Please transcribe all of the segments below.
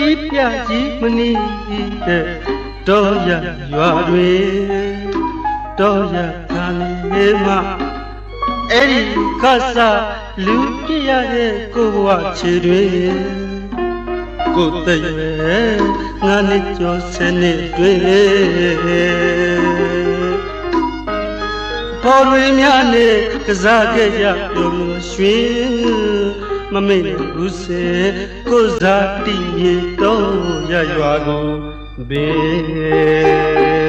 မြို့ကြီးပြကြီးမနီးတဲ့တော့ရရွာတွေတော့ရခံလေးမအဲ့ဒီခါစားလူပြရတဲ့ကိုဘဝချေတွေကိုတရွယ်ငါနဲ့ကြောစနေတွေပေါ်တွေများနဲ့ကစားခဲ့ကြပြုံးရွှင် မမေ့ဘူးစေကိုစားတီရီတော့ရရွာကိုဘေး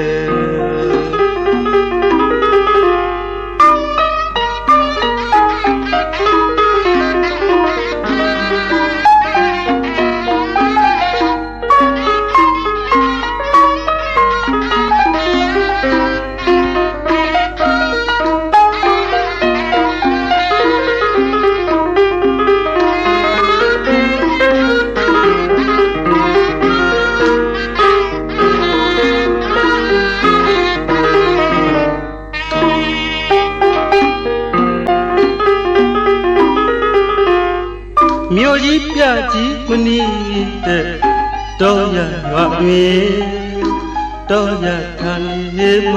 ပြကြီးမနီးတဲ့တော့ရရွာတွေတော့ရခံလေးမ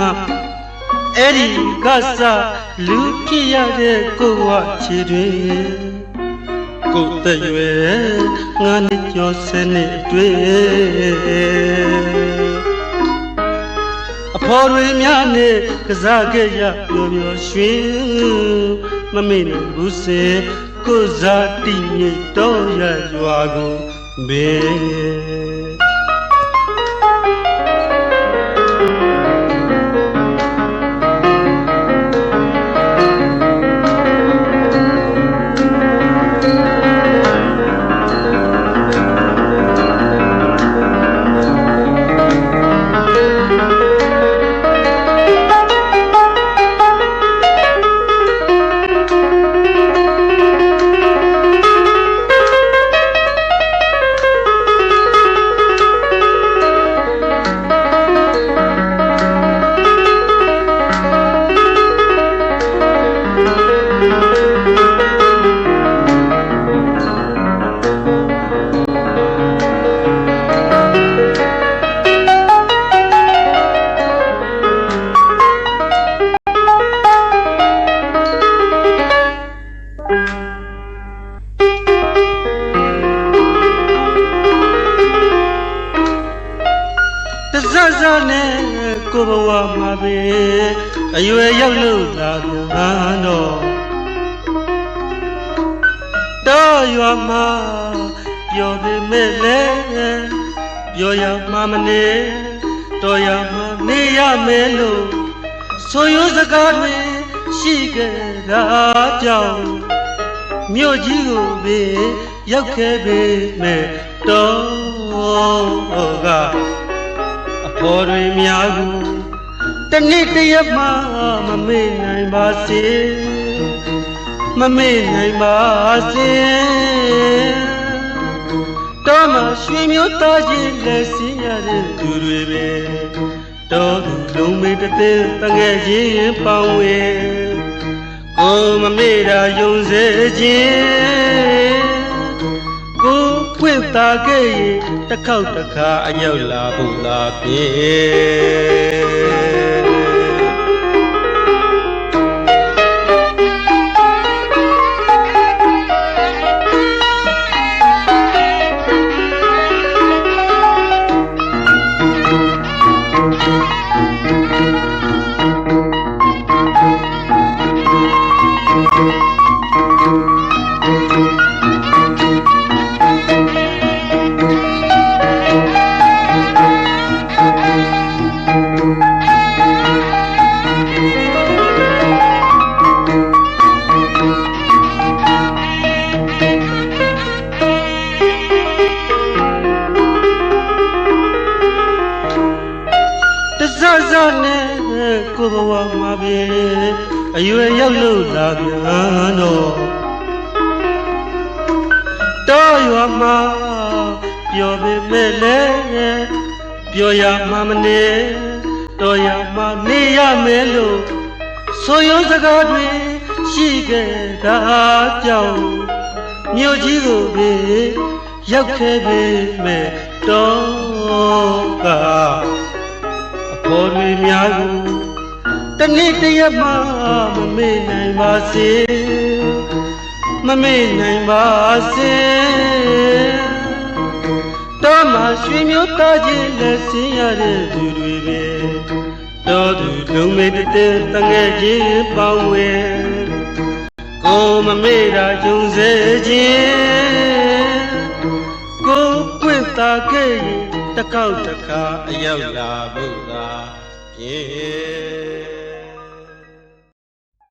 အဲ့ဒီကစားလူဖြစ်ရတဲ့ကိုဝချီတွေကိုတရွယ်ငါနဲ့ကြောစနေတွေ့အဖော်တွေများနဲ့ကစားခဲ့ရပျော်ပျော်ရွှင်မမေ့နိုင်ဘူးစေ ကိုစားတိမြေတော့ရရွာကိုဘေး တဇဇနဲ့ကိုဘဝမှာပဲအရွယ်ရောက်လို့လာပြန်တော့တော့ရွာမှာပြောပေမဲ့လေပြောရမှမနေတော့ရမှနေရမယ်လို့ဆိုရစကားတွေရှိခဲ့တာကြောင့်မြို့ကြီးကိုပဲရောက်ခဲ့ပေမဲ့တော့က အဖော်တွေများကိုတနေ့တရက်မှမမေ့နိုင်ပါစေမမေ့နိုင်ပါစေတော့မှရွှေမျိုးသားချင်းလက်စင်းရတဲ့သူတွေပဲတော့သူလုံးမေတသေးတငယ်ချင်းပေါင်းဝဲကိုမမေ့တာယုံစေခြင်းကိုပွ င့်တာခဲ့ရင်တစ်ခေါက်တစ်ခါအရောက်လာဖို့လာပြေတ ဇဇနဲ့ကိုဘဝမှာပဲအရွယ်ရောက်လို့လာပြန်တော့တော့ရွာမှာပြောပေမဲ့လေပြောရမှမနေတော့ရမှနေရမယ်လို့ဆိုရုံစကားတွေရှိခဲ့တာကြောင့်မြို့ကြီးကိုပဲရောက်ခဲ့ပေမဲ့တော့က အပေါ်တွေများကိုတနေ့တရက်မှမမေ့နိုင်ပါစေမမေ့နိုင်ပါစေတော့မှရွှေမျိုးသားချင်းလက်စင်းရတဲ့သူတွေပဲတော်သူလုံးမေတ္တဲ့တငယ်ချင်းပေါင်းဝဲကိုမမေ့တာဂျုံစေခြင်းကိုပွင့်သာခဲ့ရင် တစ်ခေါက်တစ်ခါအရောက်လာဖို့သာပြေ